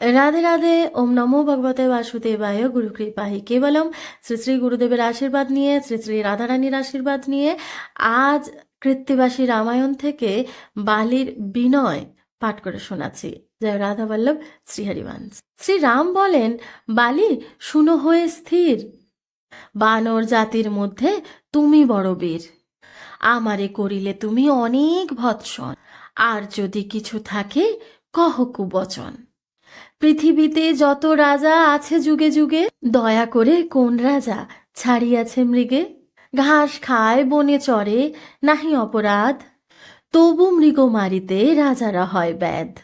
রাধে রাধে, ওম নমো ভগবতে বাসুদেবায়, গুরু কৃপাহি কেবলম। শ্রী শ্রী গুরুদেবের আশীর্বাদ নিয়ে, শ্রী শ্রী রাধারানীর আশীর্বাদ নিয়ে আজ কৃত্তিবাসী রামায়ণ থেকে বালির বিনয় পাঠ করে শোনাচ্ছি। জয় রাধা বল্লভ শ্রীহরিবংশ শ্রী রাম বলেন, বালি, শুনো হয়ে স্থির। বানর জাতির মধ্যে তুমি বড় বীর। আমারে করিলে তুমি অনেক ভৎসন। আর যদি কিছু থাকে, কহ কুবচন। পৃথিবীতে যত রাজা আছে যুগে যুগে, দয়া করে কোন রাজা ছাড়িয়াছে মৃগে? ঘাস খায়, বনে চড়ে নাহি অপরাধ। তবু মৃগ মারিতে রাজারা হয় ব্যাধ।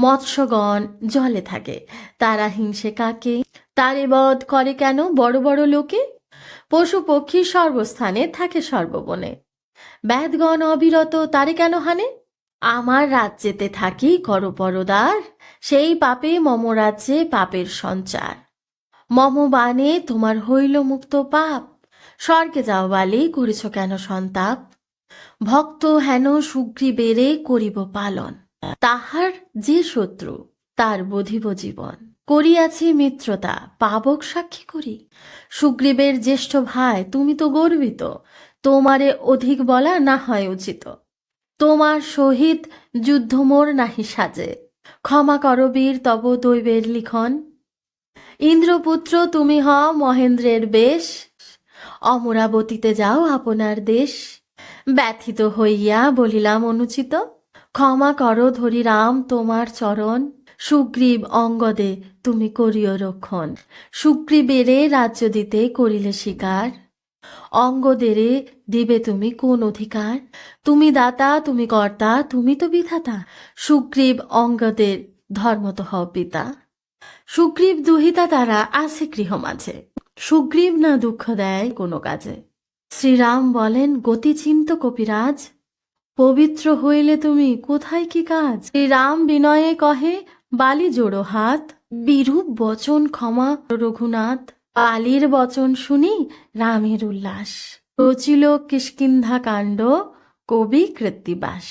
মৎস্যগণ জলে থাকে, তারা হিংসে কাকে? তারে বধ করে কেন বড় বড় লোকে? পশু পক্ষী সর্বস্থানে থাকে সর্ববনে। ব্যাধগণ অবিরত, তারে কেন হানে? আমার রাজ্যেতে থাকি কর পরদার সেই পাপে মম রাজ্যে পাপের সঞ্চার। মম বানে তোমার হইল মুক্ত পাপ। স্বর্গে যাও বালি, করিছ কেন সন্তাপ? ভক্ত হেন সুগ্রীবেরে করিব পালন। তাহার যে শত্রু, তার বধিব জীবন। করিয়াছি মিত্রতা, পাবক সাক্ষী করি। সুগ্রীবের জ্যেষ্ঠ ভাই, তুমি তো গর্বিত। তোমারে অধিক বলা না হয় উচিত। তোমার সহিত যুদ্ধ মোর নাহি সাজে। ক্ষমা করো বীর, তব দৈবের লিখন। ইন্দ্রপুত্র, তুমি হ মহেন্দ্রের বেশ। অমরাবতীতে যাও আপনার দেশ। ব্যথিত হইয়া বলিলাম, অনুচিত। ক্ষমা করো ধরি রাম তোমার চরণ। সুগ্রীব অঙ্গদে তুমি করিও রক্ষণ। সুগ্রীবেরে রাজ্য দিতে করিলে স্বীকার অঙ্গদেরে দিবে তুমি কোন অধিকার? তুমি দাতা, তুমি কর্তা, তুমি তো বিধাতা। সুগ্রীব অঙ্গদের ধর্ম তো হও পিতা। সুগ্রীব দুহিতা তারা আছে গৃহ মাঝে। সুগ্রীব না দুঃখ দেয় কোনো কাজে। শ্রীরাম বলেন গতি চিন্ত কপিরাজ, পবিত্র হইলে তুমি কোথায় কি কাজ? শ্রীরাম বিনয়ে কহে, বালি জোড়ো হাত, বিরূপ বচন ক্ষমা রঘুনাথ বালির বচন শুনি রামের উল্লাস। রচিল কিষ্কিন্ধা কাণ্ড, কবি কৃত্তিবাস।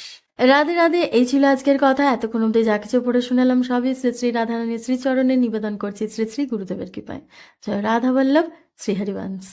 রাধে রাধে, এই ছিল আজকের কথা। এতক্ষণ অব্দি যা কিছু পড়ে শুনালাম সবই শ্রী শ্রী রাধারানী শ্রীচরণে নিবেদন করছি শ্রী শ্রী গুরুদেবের কৃপায়। জয় রাধা বল্লভ শ্রীহরিবংশ